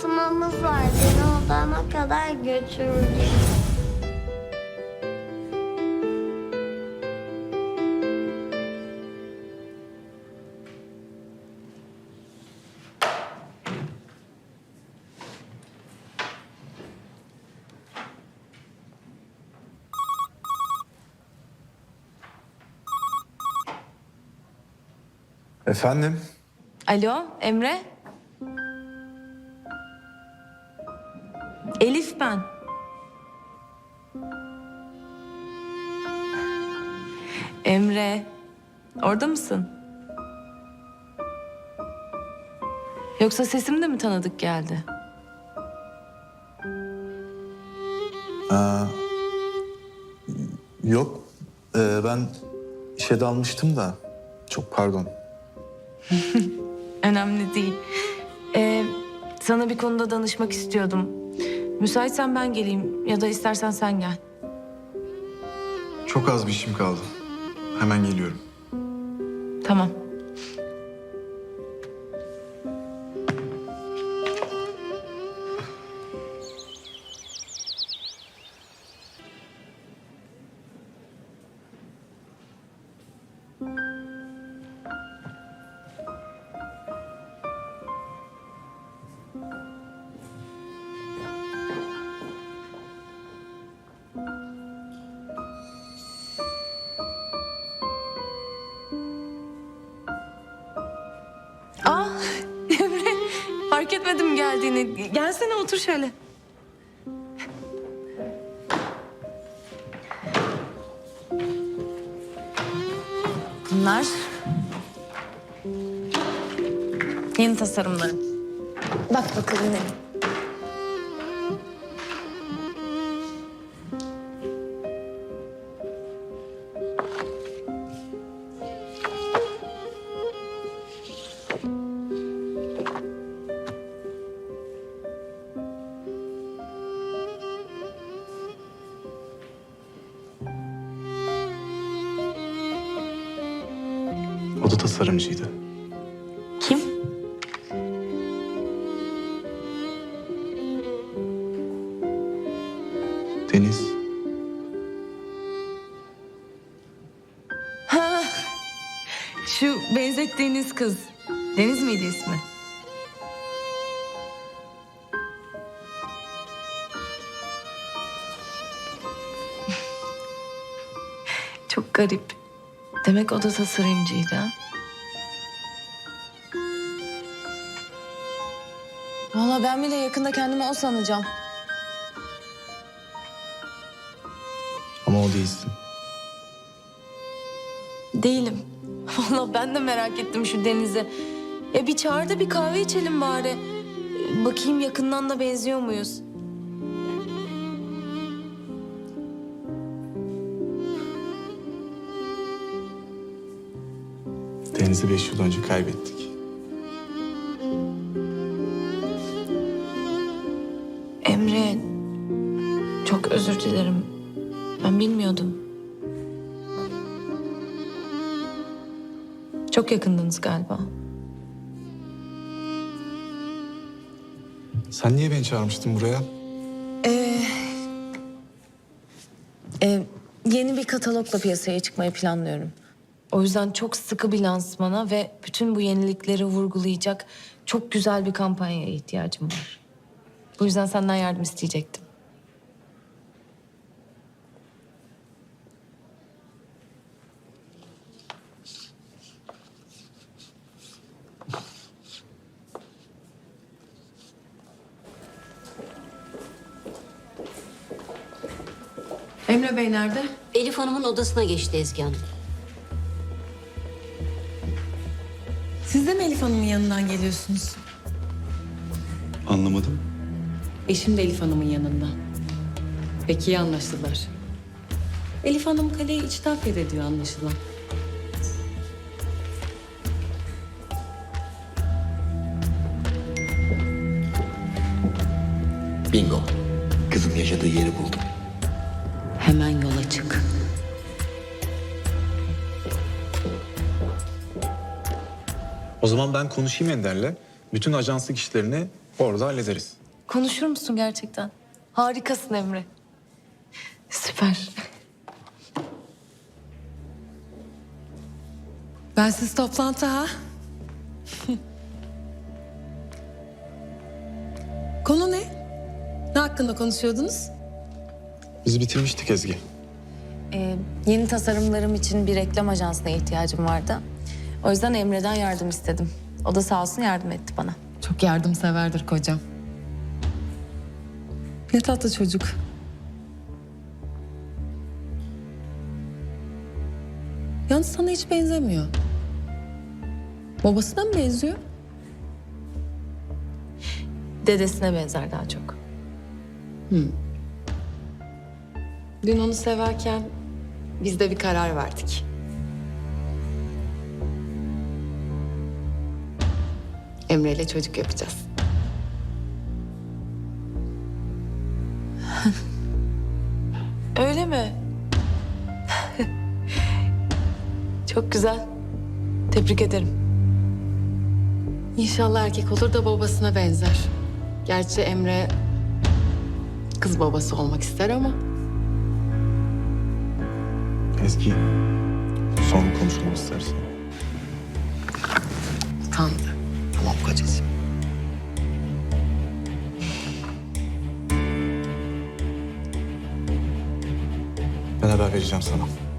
yansımamız var. Beni odama kadar götürdü. Efendim? Alo Emre? Elif ben. Emre, orada mısın? Yoksa sesim de mi tanıdık geldi? Aa, yok. Ee, ben işe dalmıştım da. Çok pardon. Önemli değil. Ee, sana bir konuda danışmak istiyordum. Müsaitsen ben geleyim ya da istersen sen gel. Çok az bir işim kaldı. Hemen geliyorum. Tamam. Etmedim geldiğini. Gelsene otur şöyle. Bunlar yeni tasarımlarım. Bak bakalım ne. O da tasarımcıydı. Kim? Deniz. Şu benzettiğiniz kız. Deniz miydi ismi? Çok garip. Demek o da tasarımcıydı ha? Valla ben bile yakında kendimi o sanacağım. Ama o değilsin. Değilim. Valla ben de merak ettim şu Deniz'i. E bir çağır da bir kahve içelim bari. Bakayım yakından da benziyor muyuz? Deniz'i beş yıl önce kaybettik. Emre, çok özür dilerim. Ben bilmiyordum. Çok yakındınız galiba. Sen niye beni çağırmıştın buraya? Ee, yeni bir katalogla piyasaya çıkmayı planlıyorum. O yüzden çok sıkı bir lansmana ve bütün bu yenilikleri vurgulayacak çok güzel bir kampanyaya ihtiyacım var. Bu yüzden senden yardım isteyecektim. Emre Bey nerede? Elif Hanım'ın odasına geçti Ezgi Hanım. Siz de mi Elif Hanım'ın yanından geliyorsunuz? Anlamadım. Eşim de Elif Hanım'ın yanında. Peki iyi anlaştılar. Elif Hanım kaleyi içten fethediyor anlaşılan. Bingo. Kızın yaşadığı yeri buldum. Hemen yola çık. O zaman ben konuşayım Ender'le. Bütün ajanslık işlerini Orada hallederiz. Konuşur musun gerçekten? Harikasın Emre. Süper. Bensiz toplantı ha? Konu ne? Ne hakkında konuşuyordunuz? Biz bitirmiştik Ezgi. Ee, yeni tasarımlarım için bir reklam ajansına ihtiyacım vardı. O yüzden Emre'den yardım istedim. O da sağ olsun yardım etti bana. Çok yardımseverdir kocam. Ne tatlı çocuk. Yalnız sana hiç benzemiyor. Babasına mı benziyor? Dedesine benzer daha çok. Dün onu severken biz de bir karar verdik. Emre ile çocuk yapacağız. Öyle mi? çok güzel. Tebrik ederim. İnşallah erkek olur da babasına benzer. Gerçi Emre kız babası olmak ister ama Ezgi, sonra konuşalım istersen. Utandı. Tamam kocacığım. Ben haber vereceğim sana.